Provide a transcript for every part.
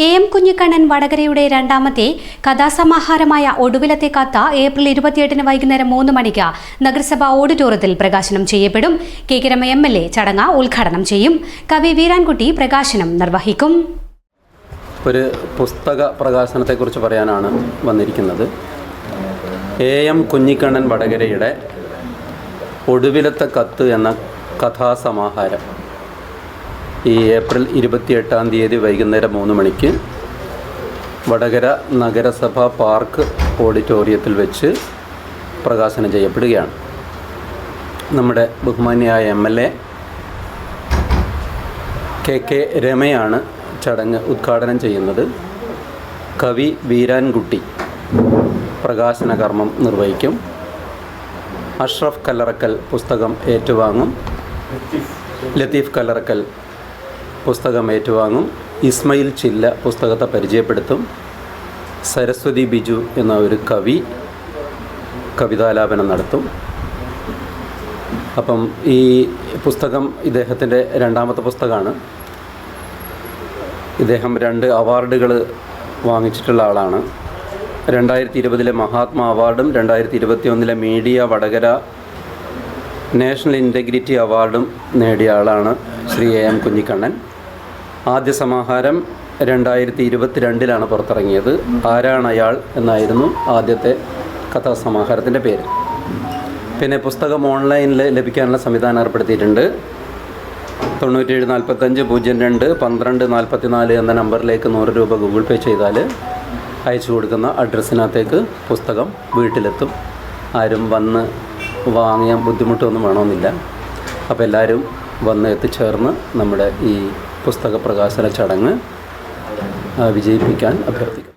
A M Kunhikannan വടകരയുടെ രണ്ടാമത്തെ കഥാസമാഹാരമായ ഒടുവിലത്തെ കഥ ഏപ്രിൽ ഇരുപത്തിയെട്ടിന് വൈകുന്നേരം മൂന്ന് മണിക്ക് നഗരസഭാ ഓഡിറ്റോറിയത്തിൽ പ്രകാശനം ചെയ്യപ്പെടും. കെ കിരമ രമ എം എൽ എ ചടങ്ങ് ഉദ്ഘാടനം ചെയ്യും. കവി വീരാൻകുട്ടി പ്രകാശനം നിർവഹിക്കും. ഒരു പുസ്തക പ്രകാശനത്തെക്കുറിച്ച് പറയാനാണ് വന്നിരിക്കുന്നത്. എ എം കുഞ്ഞിക്കണ്ണൻ വടകരയുടെ ഒടുവിലത്തെ കത്ത് എന്ന കഥാസമാഹാരം. ഈ ഏപ്രിൽ ഇരുപത്തിയെട്ടാം തീയതി വൈകുന്നേരം മൂന്ന് മണിക്ക് വടകര നഗരസഭ പാർക്ക് ഓഡിറ്റോറിയത്തിൽ വെച്ച് പ്രകാശനം ചെയ്യപ്പെടുകയാണ്. നമ്മുടെ ബഹുമാന്യായ M L A K K രമയാണ് ചടങ്ങ് ഉദ്ഘാടനം ചെയ്യുന്നത്. കവി വീരാൻകുട്ടി പ്രകാശന കർമ്മം നിർവഹിക്കും. അഷ്റഫ് കല്ലറക്കൽ പുസ്തകം ഏറ്റുവാങ്ങും. ലത്തീഫ് കല്ലറക്കൽ പുസ്തകം ഏറ്റുവാങ്ങും. ഇസ്മയിൽ ചില്ല പുസ്തകത്തെ പരിചയപ്പെടുത്തും. സരസ്വതി ബിജു എന്ന ഒരു കവി കവിതാലാപനം നടത്തും. അപ്പം ഈ പുസ്തകം ഇദ്ദേഹത്തിന്റെ രണ്ടാമത്തെ പുസ്തകമാണ്. ഇദ്ദേഹം രണ്ട് അവാർഡുകൾ വാങ്ങിച്ചിട്ടുള്ള ആളാണ്. രണ്ടായിരത്തി ഇരുപതിലെ മഹാത്മാ അവാർഡും രണ്ടായിരത്തി ഇരുപത്തി ഒന്നിലെ മീഡിയ വടകര നാഷണൽ ഇന്റഗ്രിറ്റി അവാർഡും നേടിയ ആളാണ് ശ്രീ എ എം കുഞ്ഞിക്കണ്ണൻ. ആദ്യ സമാഹാരം രണ്ടായിരത്തി ഇരുപത്തിരണ്ടിലാണ് പുറത്തിറങ്ങിയത്. ആരാണ് അയാൾ എന്നായിരുന്നു ആദ്യത്തെ കഥാസമാഹാരത്തിന്റെ പേര്. പിന്നെ പുസ്തകം ഓൺലൈനിൽ ലഭിക്കാനുള്ള സംവിധാനം ഏർപ്പെടുത്തിയിട്ടുണ്ട്. തൊണ്ണൂറ്റേഴ് നാൽപ്പത്തഞ്ച് പൂജ്യം രണ്ട് പന്ത്രണ്ട് നാൽപ്പത്തി നാല് എന്ന നമ്പറിലേക്ക് നൂറ് രൂപ ഗൂഗിൾ പേ ചെയ്താൽ അയച്ചു കൊടുക്കുന്ന അഡ്രസ്സിനകത്തേക്ക് പുസ്തകം വീട്ടിലെത്തും. ആരും വന്ന് വാങ്ങിയാൽ ബുദ്ധിമുട്ടൊന്നും വേണമെന്നില്ല. അപ്പോൾ എല്ലാവരും വന്ന് എത്തിച്ചേർന്ന് നമ്മുടെ ഈ പുസ്തക പ്രകാശന ചടങ്ങ് വിജയിപ്പിക്കാൻ അഭ്യർത്ഥിക്കുന്നു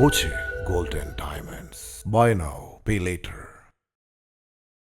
Boche Golden Diamonds. Buy now, pay later.